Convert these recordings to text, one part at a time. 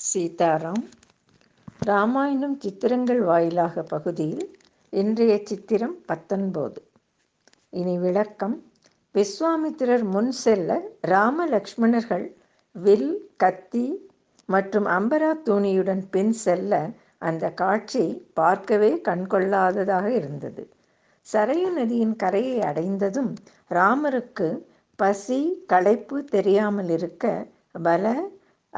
சீதாராம் ராமாயணம் சித்திரங்கள் வாயிலாக பகுதியில் இன்றைய சித்திரம் பத்தொன்பது. இனி விளக்கம். விஸ்வாமித்திரர் முன் செல்ல ராம லக்ஷ்மணர்கள் வில் கத்தி மற்றும் அம்பரா தூணியுடன் பின் செல்ல அந்த காட்சி பார்க்கவே கண்கொள்ளாததாக இருந்தது. சரையு நதியின் கரையை அடைந்ததும் ராமருக்கு பசி களைப்பு தெரியாமல் இருக்க பல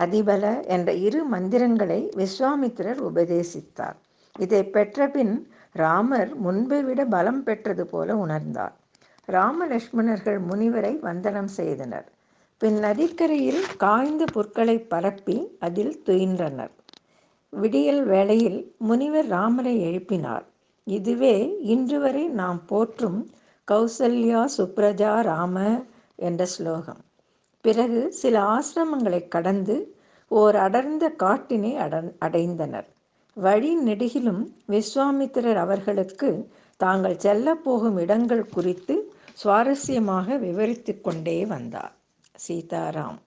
அதிபல என்ற இரு மந்திரங்களை விஸ்வாமித்திரர் உபதேசித்தார். இதை பெற்றபின் ராமர் முன்பை விட பலம் பெற்றது போல உணர்ந்தார். ராம லட்சுமணர்கள் முனிவரை வந்தனம் செய்தனர். பின் நதிக்கரையில் காய்ந்த புற்களை பரப்பி அதில் துயின்றனர். விடியல் வேளையில் முனிவர் ராமரை எழுப்பினார். இதுவே இன்று வரை நாம் போற்றும் கௌசல்யா சுப்ரஜா ராம என்ற ஸ்லோகம். பிறகு சில ஆசிரமங்களை கடந்து ஓர் அடர்ந்த காட்டினை அட அடைந்தனர். வழி நெடுகிலும் விஸ்வாமித்திரர் அவர்களுக்கு தாங்கள் செல்ல போகும் இடங்கள் குறித்து சுவாரஸ்யமாக விவரித்து கொண்டே வந்தார். சீதாராம்.